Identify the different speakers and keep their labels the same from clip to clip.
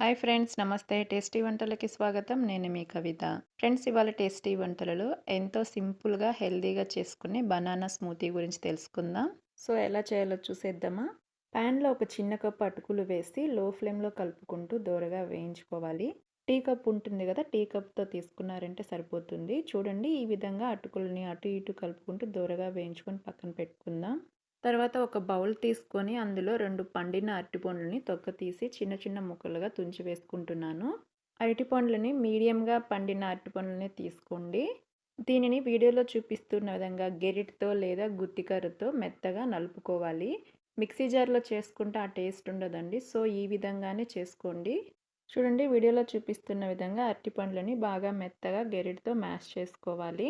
Speaker 1: Hi friends నమస్తే. Tasty వంటలకి స్వాగతం. నేను మీ కవిత. ఫ్రెండ్స్ ఇవాళ టేస్టీ వంటలలో ఎంతో సింపుల్గా హెల్దీగా చేసుకునే బనానా స్మూతీ గురించి తెలుసుకుందాం. సో ఎలా చేయాలో చూసేద్దామా? ప్యాన్లో ఒక చిన్న కప్పు అటుకులు వేసి లో ఫ్లేమ్లో కలుపుకుంటూ దూరగా వేయించుకోవాలి. టీ కప్ ఉంటుంది కదా టీ కప్తో తీసుకున్నారంటే సరిపోతుంది. చూడండి ఈ విధంగా అటుకులని అటు ఇటు కలుపుకుంటూ దూరగా వేయించుకొని పక్కన పెట్టుకుందాం. తర్వాత ఒక బౌల్ తీసుకొని అందులో రెండు పండిన అరటిపండ్లని తొక్క తీసి చిన్న చిన్న ముక్కలుగా తుంచి వేసుకుంటున్నాను. అరటిపండ్లని మీడియంగా పండిన అరటిపండ్లని తీసుకోండి. దీనిని వీడియోలో చూపిస్తున్న విధంగా గెరిటితో లేదా గుత్తికర్రతో మెత్తగా నలుపుకోవాలి. మిక్సీ జార్లో చేసుకుంటే ఆ టేస్ట్ ఉండదండి. సో ఈ విధంగానే చేసుకోండి. చూడండి వీడియోలో చూపిస్తున్న విధంగా అరటిపండ్లని బాగా మెత్తగా గెరిటితో మ్యాష్ చేసుకోవాలి.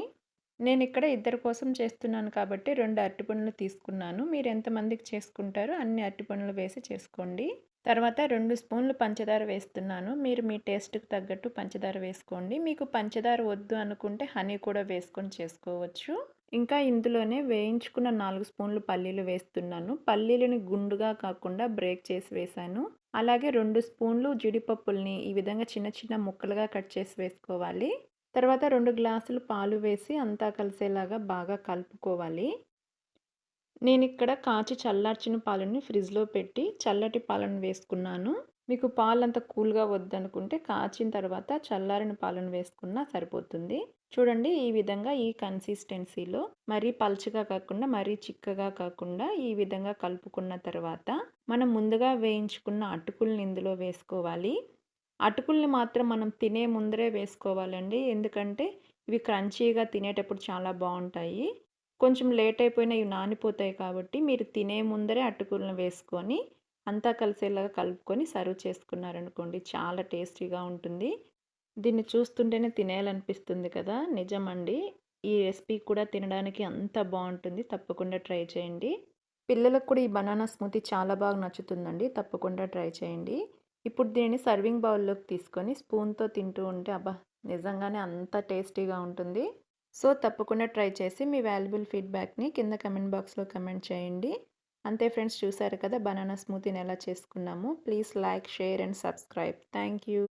Speaker 1: నేను ఇక్కడ ఇద్దరి కోసం చేస్తున్నాను కాబట్టి రెండు అరటిపండ్లు తీసుకున్నాను. మీరు ఎంతమందికి చేసుకుంటారో అన్ని అరటిపండ్లు వేసి చేసుకోండి. తర్వాత రెండు స్పూన్లు పంచదార వేస్తున్నాను. మీరు మీ టేస్ట్కి తగ్గట్టు పంచదార వేసుకోండి. మీకు పంచదార వద్దు అనుకుంటే హనీ కూడా వేసుకొని చేసుకోవచ్చు. ఇంకా ఇందులోనే వేయించుకున్న నాలుగు స్పూన్లు పల్లీలు వేస్తున్నాను. పల్లీలని గుండుగా కాకుండా బ్రేక్ చేసి వేశాను. అలాగే రెండు స్పూన్లు జీడిపప్పుల్ని ఈ విధంగా చిన్న చిన్న ముక్కలుగా కట్ చేసి వేసుకోవాలి. తర్వాత రెండు గ్లాసులు పాలు వేసి అంతా కలిసేలాగా బాగా కలుపుకోవాలి. నేను ఇక్కడ కాచి చల్లార్చిన పాలని ఫ్రిడ్జ్లో పెట్టి చల్లటి పాలను వేసుకున్నాను. మీకు పాలు అంత కూల్గా వద్దనుకుంటే కాచిన తర్వాత చల్లారిన పాలను వేసుకున్నా సరిపోతుంది. చూడండి ఈ విధంగా ఈ కన్సిస్టెన్సీలో మరీ పల్చగా కాకుండా మరీ చిక్కగా కాకుండా ఈ విధంగా కలుపుకున్న తర్వాత మనం ముందుగా వేయించుకున్న అటుకులను ఇందులో వేసుకోవాలి. అటుకుల్ని మాత్రం మనం తినే ముందరే వేసుకోవాలండి. ఎందుకంటే ఇవి క్రంచీగా తినేటప్పుడు చాలా బాగుంటాయి. కొంచెం లేట్ అయిపోయినా ఇవి నానిపోతాయి కాబట్టి మీరు తినే ముందరే అటుకులను వేసుకొని అంతా కలిసేలాగా కలుపుకొని సర్వ్ చేసుకున్నారనుకోండి చాలా టేస్టీగా ఉంటుంది. దీన్ని చూస్తుంటేనే తినేయాలనిపిస్తుంది కదా. నిజమండి. ఈ రెసిపీ కూడా తినడానికి అంత బాగుంటుంది. తప్పకుండా ట్రై చేయండి. పిల్లలకు కూడా ఈ బనానా స్మూతీ చాలా బాగా నచ్చుతుందండి. తప్పకుండా ట్రై చేయండి. ఇప్పుడు దీనిని సర్వింగ్ బౌల్లోకి తీసుకొని స్పూన్తో తింటూ ఉంటే అబ్బా! నిజంగానే అంత టేస్టీగా ఉంటుంది. సో తప్పకుండా ట్రై చేసి మీ వాల్యుబుల్ ఫీడ్బ్యాక్ని కింద కమెంట్ బాక్స్లో కమెంట్ చేయండి. అంతే ఫ్రెండ్స్ చూసారు కదా! బనానా స్మూతీని ఎలా చేసుకున్నాము? Please like share and subscribe. Thank you